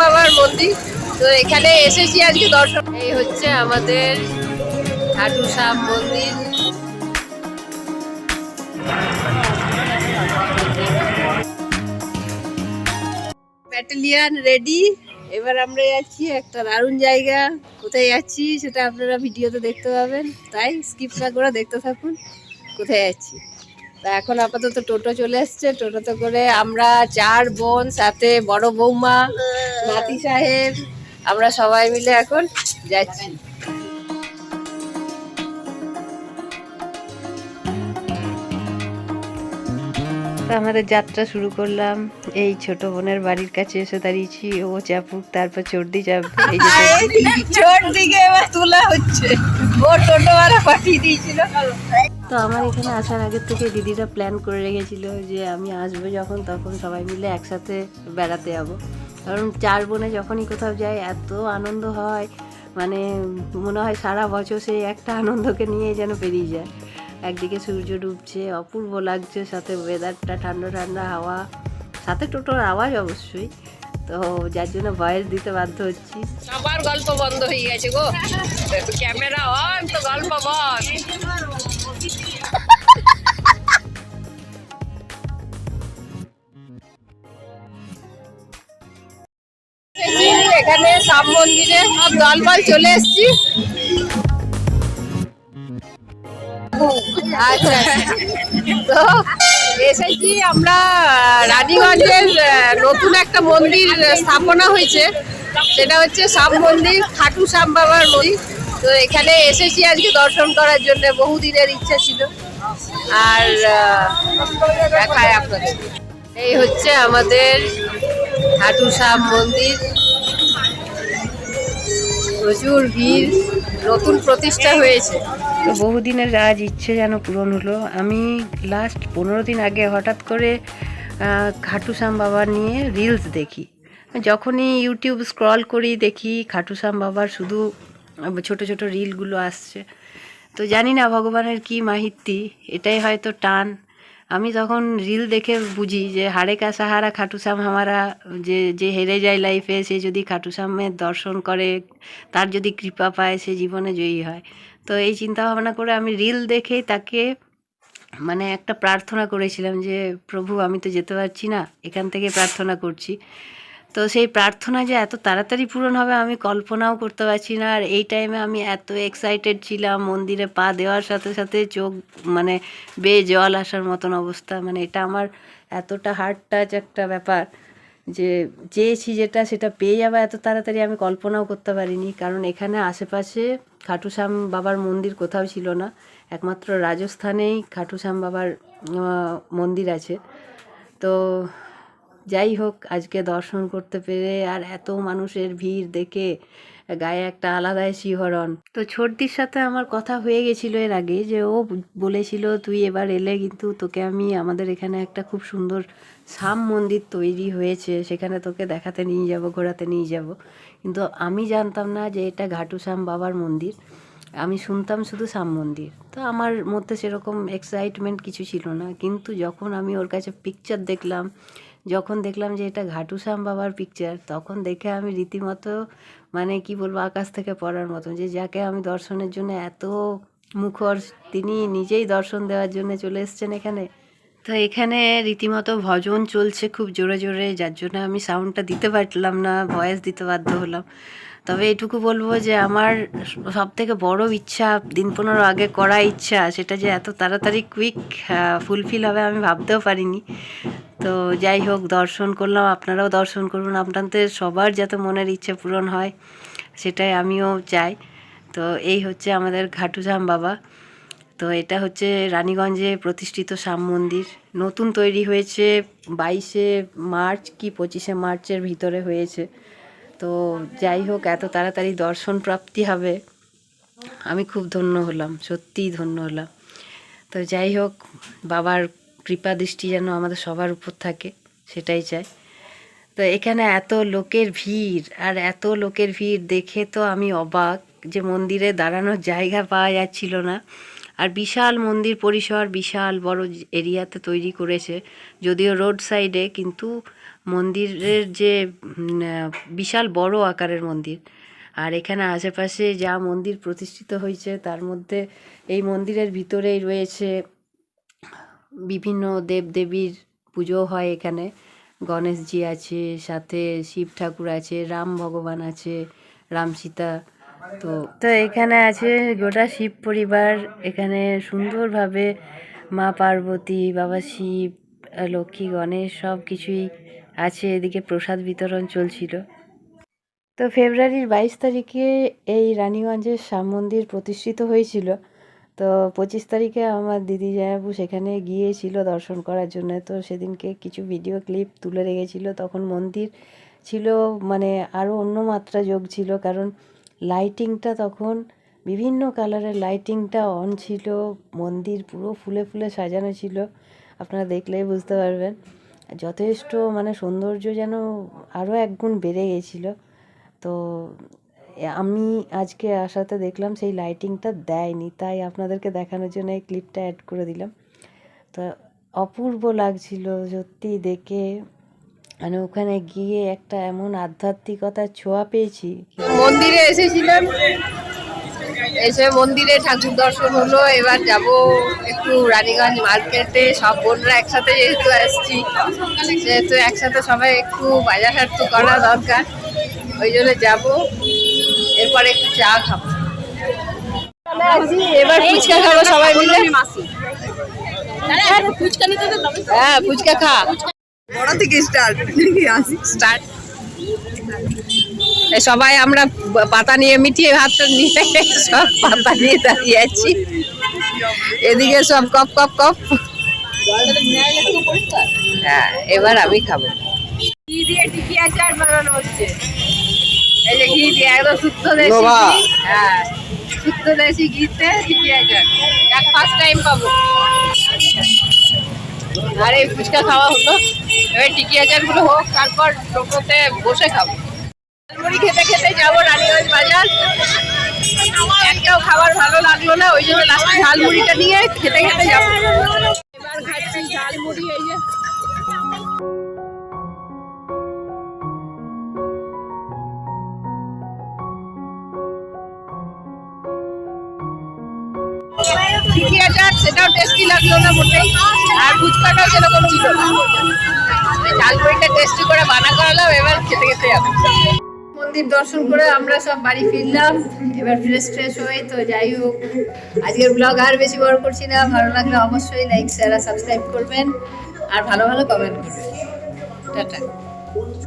বাবার মন্দির। তো এখানে এসেছি আজকে দর্শন। এই হচ্ছে আমাদের খাটু শ্যাম মন্দির। Battalion ready. এবার আমরা যাচ্ছি একটা দারুণ জায়গা। কোথায় যাচ্ছি সেটা আপনারা ভিডিওতে দেখতে পাবেন। তাই স্কিপ না করে দেখতে থাকুন, কোথায় যাচ্ছি। তা এখন আপাতত টোটো চলে এসছে। টোটোতে করে আমরা চার বোন, সাথে বড় বৌমা নাতি সাহেব আমরা সবাই মিলে এখন যাচ্ছি। তো আমাদের যাত্রা শুরু করলাম। এই ছোট বোনের বাড়ির কাছে এসে দাঁড়িয়েছি। ও চাপুক তারপর চর্দি চাপবে এই যে চোর এবার তোলা হচ্ছে। ও টোটো পাঠিয়ে দিয়েছিল। তো আমার এখানে আসার আগের থেকে দিদিরা প্ল্যান করে রেখেছিল যে আমি আসব যখন তখন সবাই মিলে একসাথে বেড়াতে যাব। কারণ চার বোনে যখনই কোথাও যাই, এত আনন্দ হয়। মানে মনে হয় সারা বছর সেই একটা আনন্দকে নিয়ে যেন পেরিয়ে যায়। একদিকে সূর্য ডুবছে, অপূর্ব লাগছে, সাথে ওয়েদারটা ঠান্ডা ঠান্ডা হাওয়া, সাথে টোটোর আওয়াজ অবশ্যই। তো যার জন্য ভয়েস দিতে বাধ্য হচ্ছি। আবার গল্প বন্ধ হয়ে গেছে গো। ক্যামেরা অন তো গল্প বন্ধ। এখানে সাব মন্দিরে সব দলবল চলে এসছি। আচ্ছা তো এসেছি আমরা রানীগঞ্জের নতুন একটা মন্দির স্থাপনা হয়েছে। সেটা হচ্ছে মন্দির বাবার তো এখানে এসেছি আজকে দর্শন করার জন্য, বহুদিনের ইচ্ছা ছিল। আর দেখায় আপনাদের। এই হচ্ছে আমাদের খাটু শ্যাম মন্দির। প্রচুর ভিড় নতুন প্রতিষ্ঠা হয়েছে। তো বহুদিনের আজ ইচ্ছে যেন পূরণ হলো। আমি লাস্ট পনেরো দিন আগে হঠাৎ করে আহ, খাটু বাবা নিয়ে রিলস দেখি। যখনই ইউটিউব স্ক্রল করি দেখি খাটু বাবার শুধু ছোট ছোট রিলগুলো আসছে। তো জানি না ভগবানের কি মাহিত্যি এটাই হয়তো টান। আমি তখন রিল দেখে বুঝি যে হাড়ে কা সাহারা খাটুসাম হামারা, যে যে হেরে যায় লাইফে সে যদি খাটুসামের দর্শন করে, তার যদি কৃপা পায়, সে জীবনে জয়ী হয়। তো এই চিন্তা ভাবনা করে আমি রিল দেখেই তাকে মানে একটা প্রার্থনা করেছিলাম যে, প্রভু, আমি তো যেতে পারছি না, এখান থেকে প্রার্থনা করছি। তো সেই প্রার্থনা যে এত তাড়াতাড়ি পূরণ হবে, আমি কল্পনাও করতে পারছি না। আর এই টাইমে আমি এত এক্সাইটেড ছিলাম, মন্দিরে পা দেওয়ার সাথে সাথে চোখ মানে বেয়ে জল আসার মতন অবস্থা। মানে এটা আমার এতটা হার্ট টাচ একটা ব্যাপার যে চেয়েছি যেটা, সেটা পেয়ে যাবে এত তাড়াতাড়ি আমি কল্পনাও করতে পারিনি। কারণ এখানে আশেপাশে খাটুশ্যাম বাবার মন্দির কোথাও ছিল না। একমাত্র রাজস্থানেই খাটুশ্যাম বাবার মন্দির আছে। তো যাই হোক, আজকে দর্শন করতে পেরে আর এত মানুষের ভিড় দেখে গায়ে একটা আলাদাই শিহরণ। তো ছোটদির সাথে আমার কথা হয়ে গেছিল এর আগে যে ও বলেছিল, তুই এবার এলে কিন্তু তোকে আমি, আমাদের এখানে একটা খুব সুন্দর সাম মন্দির তৈরি হয়েছে, সেখানে তোকে দেখাতে নিয়ে যাব, ঘোরাতে নিয়ে যাব। কিন্তু আমি জানতাম না যে এটা ঘাটু বাবার মন্দির। আমি শুনতাম শুধু সাম মন্দির। তো আমার মধ্যে সেরকম এক্সাইটমেন্ট কিছু ছিল না। কিন্তু যখন আমি ওর কাছে পিকচার দেখলাম যখন দেখলাম যে এটা ঘাটুশ্যাম বাবার পিকচার তখন দেখে আমি রীতিমতো মানে কি বলব, আকাশ থেকে পড়ার মতন যে যাকে আমি দর্শনের জন্য এত মুখর, তিনি নিজেই দর্শন দেওয়ার জন্য চলে এসছেন এখানে। তো এখানে রীতিমতো ভজন চলছে খুব জোরে জোরে, যার জন্য আমি সাউন্ডটা দিতে পারলাম না ভয়েস দিতে বাধ্য হলাম। তবে এটুকু বলব যে আমার সব থেকে বড় ইচ্ছা, দিন পনেরো আগে করা ইচ্ছা, সেটা যে এত তাড়াতাড়ি কুইক ফুলফিল হবে আমি ভাবতেও পারিনি। তো যাই হোক, দর্শন করলাম, আপনারাও দর্শন করুন, আপনাদের সবার যাতে মনের ইচ্ছে পূরণ হয়, সেটাই আমিও চাই। তো এই হচ্ছে আমাদের ঘাটুঝাম বাবা। তো এটা হচ্ছে রানীগঞ্জে প্রতিষ্ঠিত শ্যাম মন্দির। নতুন তৈরি হয়েছে বাইশে মার্চ কি পঁচিশে মার্চের ভিতরে হয়েছে। তো যাই হোক, এত তাড়াতাড়ি দর্শন প্রাপ্তি হবে। আমি খুব ধন্য হলাম, সত্যিই ধন্য হলাম। তো যাই হোক, বাবার কৃপা দৃষ্টি যেন আমাদের সবার উপর থাকে, সেটাই চাই। তো এখানে এত লোকের ভিড়, আর এত লোকের ভিড় দেখে তো আমি অবাক যে মন্দিরে দাঁড়ানোর জায়গা পাওয়া যাচ্ছিল না। আর বিশাল মন্দির পরিসর, বিশাল বড় এরিয়াতে তৈরি করেছে, যদিও রোড সাইডে, কিন্তু মন্দিরের যে বিশাল বড় আকারের মন্দির। আর এখানে আশেপাশে যা মন্দির প্রতিষ্ঠিত হয়েছে, তার মধ্যে এই মন্দিরের ভিতরেই রয়েছে বিভিন্ন দেবদেবীর পুজো হয় এখানে। গণেশজি আছে, সাথে শিব ঠাকুর আছে, রাম ভগবান আছে, রাম সীতা। তো তো এখানে আছে গোটা শিব পরিবার। এখানে সুন্দরভাবে মা পার্বতী, বাবা শিব, লক্ষ্মী, গণেশ সব কিছুই আছে, এদিকে প্রসাদ বিতরণ চলছিল। তো ফেব্রুয়ারির বাইশ তারিখে এই রানীগঞ্জের শ্যাম মন্দির প্রতিষ্ঠিত হয়েছিল। তো পঁচিশ তারিখে আমার দিদি জায়াবু সেখানে গিয়েছিল দর্শন করার জন্য। তো সেদিনকে কিছু ভিডিও ক্লিপ তুলে রেখেছিল। তখন মন্দির ছিল মানে আরও অন্য মাত্রা যোগ ছিল। কারণ লাইটিংটা তখন বিভিন্ন কালারের লাইটিংটা অন ছিল। মন্দির পুরো ফুলে ফুলে সাজানো ছিল। আপনারা দেখলেই বুঝতে পারবেন। যথেষ্ট মানে সৌন্দর্য যেন আরও একগুণ বেড়ে গেছিল। তো আমি আজকে আসাতে দেখলাম সেই লাইটিংটা দেয়নি, তাই আপনাদেরকে দেখানোর জন্য এই ক্লিপটা অ্যাড করে দিলাম। তো অপূর্ব লাগছিল সত্যি দেখে। মানে ওখানে গিয়ে একটা এমন আধ্যাত্মিকতার ছোঁয়া পেয়েছি। মন্দিরে এসেছিলাম এসে মন্দিরে ঠাকুর দর্শন হলো এবার যাব একটু রানীগঞ্জ মার্কেটে সব বোনরা একসাথে যেহেতু আসছি সেহেতু একসাথে সবাই একটু বাজার হাট তো করা দরকার ওই জন্য যাব এরপরে একটু চা খাব। এবার ফুচকা খাব সবাই মিলে। হ্যাঁ ফুচকা খা। বড় থেকে স্টার্ট। স্টার্ট। সবাই আমরা পাতা নিয়ে মিটিয়ে ভাতটা নিয়ে সব পাতা নিয়ে দাঁড়িয়ে আছি। এদিকে সব কপ কপ কপ। হ্যাঁ এবার আমি খাব। ঘি দিয়ে টিকি আচার বানানো হচ্ছে। এই যে ঘি দিয়ে একদম শুদ্ধ দেশি ঘি। হ্যাঁ শুদ্ধ দেশি ঘিতে টিকি আচার এক ফার্স্ট টাইম পাবো। আর এই ফুচকা খাওয়া হলো। এবার টিকি আচারগুলো হোক, তারপর টোটোতে বসে খাব। ঝালমুড়ি খেতে খেতে যাব রানীগঞ্জ বাজার। একটাও খাবার ভালো লাগল না, ওই জন্য লাস্টে ঝালমুড়িটা নিয়ে খেতে খেতে যাব। ঠিকই সেটাও টেস্টি লাগল না মোটেই। আর ফুচকাটাও সেরকম ছিল না। ঝালমুড়িটা টেস্টি করে বানা করালাম এবার খেতে খেতে যাব। মন্দির দর্শন করে আমরা সব বাড়ি ফিরলাম। এবার ফ্রেশ ফ্রেশ হয়ে তো যাই হোক। আজকের ব্লগ আর বেশি বড় করছি না। ভালো লাগলে অবশ্যই লাইক শেয়ার সাবস্ক্রাইব করবেন। আর ভালো ভালো কমেন্ট করবেন। টাটা।